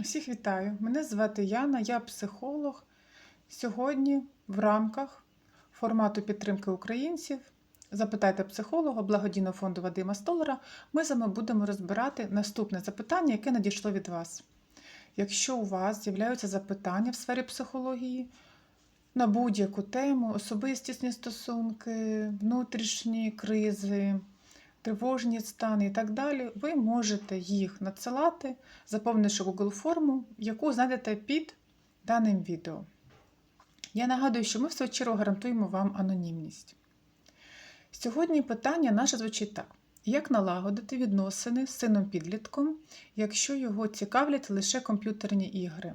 Всіх вітаю! Мене звати Яна, я психолог. Сьогодні в рамках формату підтримки українців Запитайте психолога благодійного фонду Вадима Столара. Ми з вами будемо розбирати наступне запитання, яке надійшло від вас. Якщо у вас з'являються запитання в сфері психології на будь-яку тему, особистісні стосунки, внутрішні кризи, тривожні стани і так далі, ви можете їх надсилати, заповнивши Google форму, яку знайдете під даним відео. Я нагадую, що ми в свою чергу гарантуємо вам анонімність. Сьогодні питання наше звучить так: як налагодити відносини з сином підлітком, якщо його цікавлять лише комп'ютерні ігри?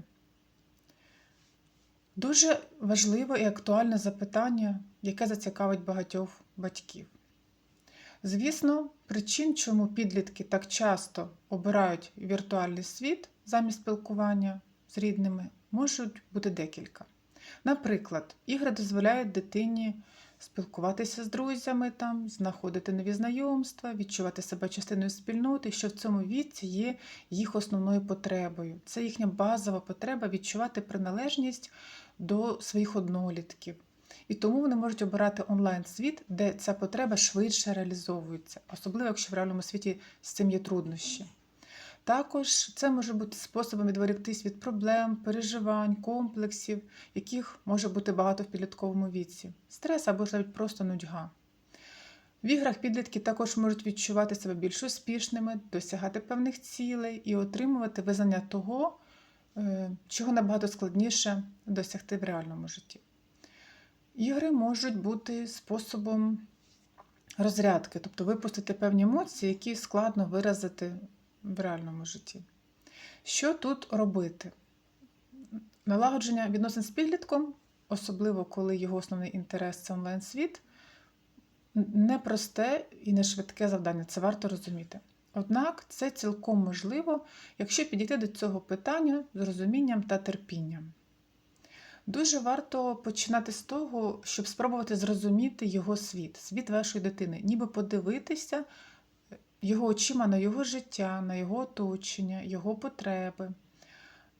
Дуже важливе і актуальне запитання, яке зацікавить багатьох батьків. Звісно, причин, чому підлітки так часто обирають віртуальний світ замість спілкування з рідними, можуть бути декілька. Наприклад, ігри дозволяють дитині спілкуватися з друзями, там, знаходити нові знайомства, відчувати себе частиною спільноти, що в цьому віці є їх основною потребою. Це їхня базова потреба відчувати приналежність до своїх однолітків. І тому вони можуть обирати онлайн-світ, де ця потреба швидше реалізовується, особливо якщо в реальному світі з цим є труднощі. Також це може бути способом відволіктись від проблем, переживань, комплексів, яких може бути багато в підлітковому віці, стрес або ж навіть просто нудьга. В іграх підлітки також можуть відчувати себе більш успішними, досягати певних цілей і отримувати визнання того, е, чого набагато складніше досягти в реальному житті. Ігри можуть бути способом розрядки, тобто випустити певні емоції, які складно виразити в реальному житті. Що тут робити? Налагодження відносин з підлітком, особливо коли його основний інтерес це онлайн-світ, непросте і не швидке завдання, це варто розуміти. Однак це цілком можливо, якщо підійти до цього питання з розумінням та терпінням. Дуже варто починати з того, щоб спробувати зрозуміти його світ, світ вашої дитини, ніби подивитися його очима на його життя, на його оточення, його потреби.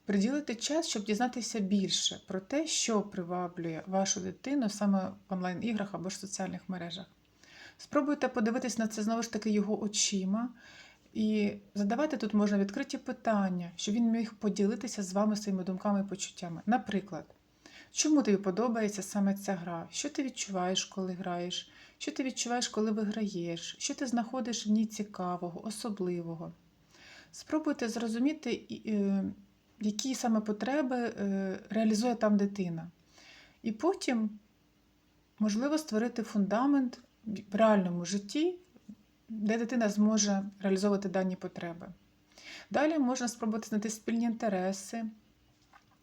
Приділити час, щоб дізнатися більше про те, що приваблює вашу дитину саме в онлайн-іграх або ж соціальних мережах. Спробуйте подивитись на це знову ж таки його очима. І задавати тут можна відкриті питання, щоб він міг поділитися з вами своїми думками і почуттями. Наприклад, чому тобі подобається саме ця гра? Що ти відчуваєш, коли граєш? Що ти відчуваєш, коли виграєш? Що ти знаходиш в ній цікавого, особливого? Спробуйте зрозуміти, е, які саме потреби е, реалізує там дитина. І потім, можливо, створити фундамент в реальному житті, де дитина зможе реалізовувати дані потреби. Далі можна спробувати знайти спільні інтереси,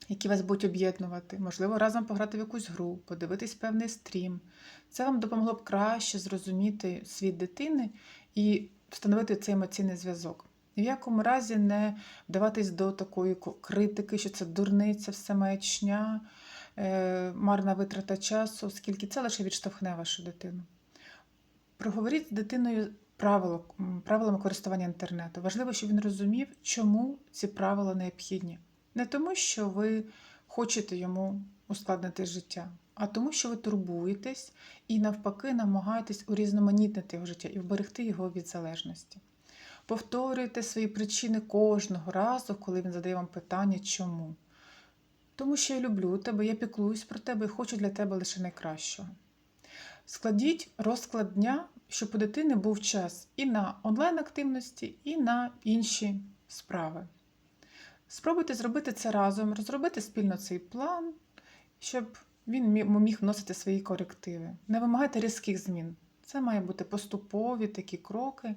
які вас будуть об'єднувати, можливо, разом пограти в якусь гру, подивитись певний стрім. Це вам допомогло б краще зрозуміти світ дитини і встановити цей емоційний зв'язок. Ні в якому разі не вдаватись до такої критики, що це дурниця, все маячня, е, марна витрата часу, оскільки це лише відштовхне вашу дитину. Проговоріть з дитиною правила, правилами користування інтернету. Важливо, щоб він розумів, чому ці правила необхідні. Не тому, що ви хочете йому ускладнити життя, а тому, що ви турбуєтесь і навпаки намагаєтесь урізноманітнити його життя і вберегти його від залежності. Повторюйте свої причини кожного разу, коли він задає вам питання, чому. Тому що я люблю тебе, я піклуюсь про тебе і хочу для тебе лише найкращого. Складіть розклад дня, щоб у дитини був час і на онлайн-активності, і на інші справи. Спробуйте зробити це разом, розробити спільно цей план, щоб він міг вносити свої корективи. Не вимагайте різких змін. Це має бути поступові такі кроки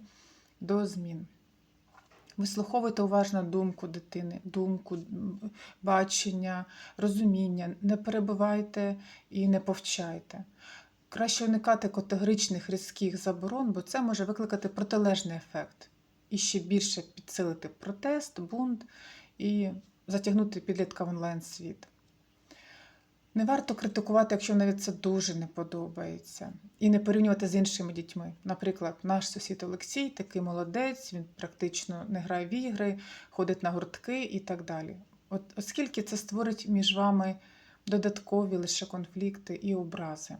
до змін. Вислуховуйте уважно думку дитини, думку, бачення, розуміння, не перебивайте і не повчайте. Краще уникати категоричних різких заборон, бо це може викликати протилежний ефект і ще більше підсилити протест, бунт і затягнути підлітка в онлайн-світ. Не варто критикувати, якщо навіть це дуже не подобається, і не порівнювати з іншими дітьми. Наприклад, наш сусід Олексій такий молодець, він практично не грає в ігри, ходить на гуртки і так далі. От оскільки це створить між вами додаткові лише конфлікти і образи.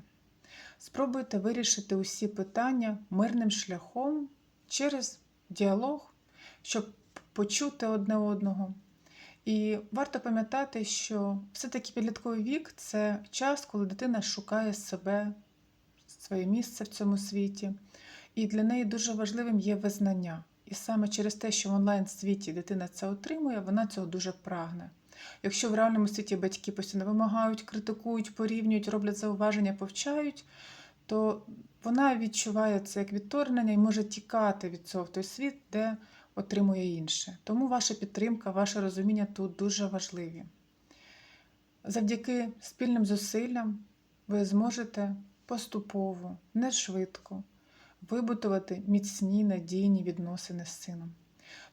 Спробуйте вирішити усі питання мирним шляхом через діалог, щоб почути одне одного. І варто пам'ятати, що все-таки підлітковий вік це час, коли дитина шукає себе, своє місце в цьому світі. І для неї дуже важливим є визнання. І саме через те, що в онлайн-світі дитина це отримує, вона цього дуже прагне. Якщо в реальному світі батьки постійно вимагають, критикують, порівнюють, роблять зауваження, повчають, то вона відчуває це як відторгнення і може тікати від цього в той світ, де отримує інше. Тому ваша підтримка, ваше розуміння тут дуже важливі. Завдяки спільним зусиллям ви зможете поступово, не швидко вибудувати міцні надійні відносини з сином.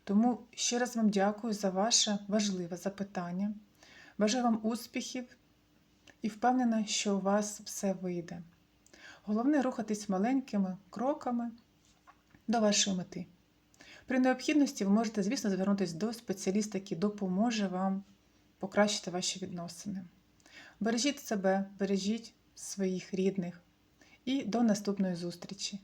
Тому ще раз вам дякую за ваше важливе запитання. Бажаю вам успіхів і впевнена, що у вас все вийде. Головне рухатись маленькими кроками до вашої мети. При необхідності ви можете, звісно, звернутися до спеціаліста, який допоможе вам покращити ваші відносини. Бережіть себе, бережіть своїх рідних і до наступної зустрічі!